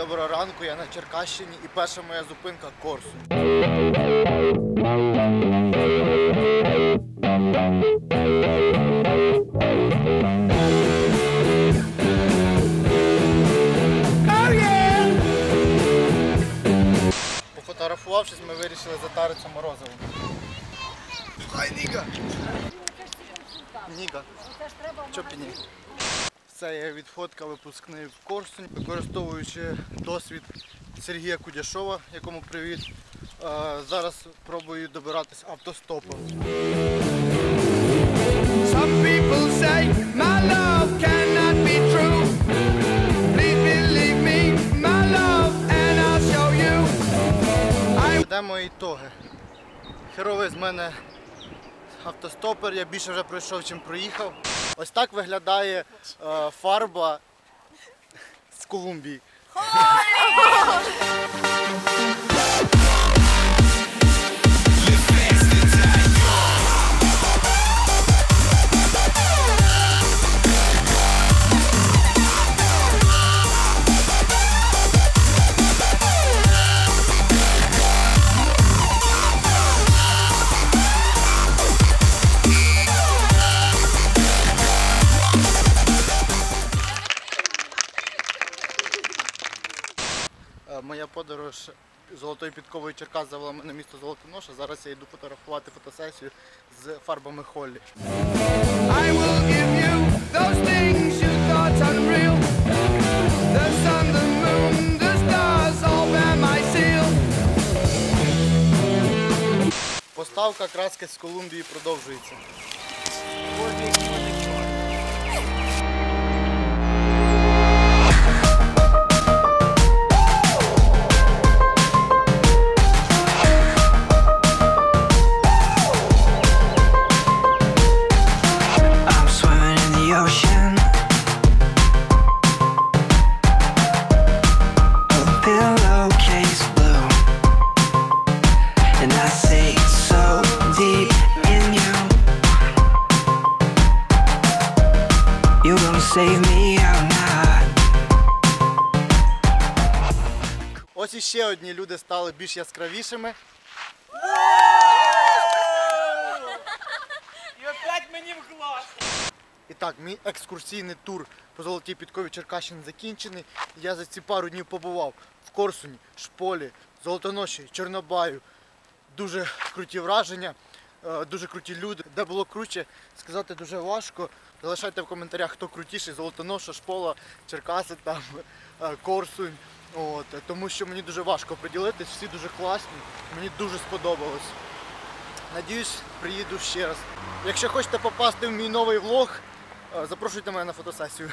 доброго ранку. Я на Черкащині і перша моя зупинка Корсунь. Пофотографувавшись, ми вирішили затаритися морозивом. Хай Ніга! Ніга. Чопіні. Це я відфотка випускний в Корсунь, використовуючи досвід Сергія Кудяшова, якому привіт. Зараз пробую добиратись автостопом. Some people say my love cannot be true. Please believe me, my love, and I'll show you. I Йдемо ітоги. Херовий з мене автостопер, я більше вже пройшов, чим проїхав. Ось так виглядає е, фарба з Колумбії. Моя подорож золотою підковою Черкас завела мене місто Золотоноша. Зараз я йду фотографувати фотосесію з фарбами Холлі. I will give you those things you thought unreal. The sun, the moon, the stars all bear my seal. Поставка краски з Колумбії продовжується. Deep in you. You're gonna save me or not. Ось іще одні люди стали більш яскравішими. І опять мені в глаз. І так, мій екскурсійний тур по Золотій Підкові Черкащини закінчений. Я за ці пару днів побував в Корсуні, Шполі, Золотоноші, Чорнобаю. Дуже круті враження, дуже круті люди. Де було круче, сказати дуже важко. Залишайте в коментарях, хто крутіший, Золотоноша, Шпола, Черкаси, там, е, Корсунь. От, е, тому що мені дуже важко приділитись, всі дуже класні, мені дуже сподобалось. Надіюсь, приїду ще раз. Якщо хочете попасти в мій новий влог, е, запрошуйте мене на фотосесію.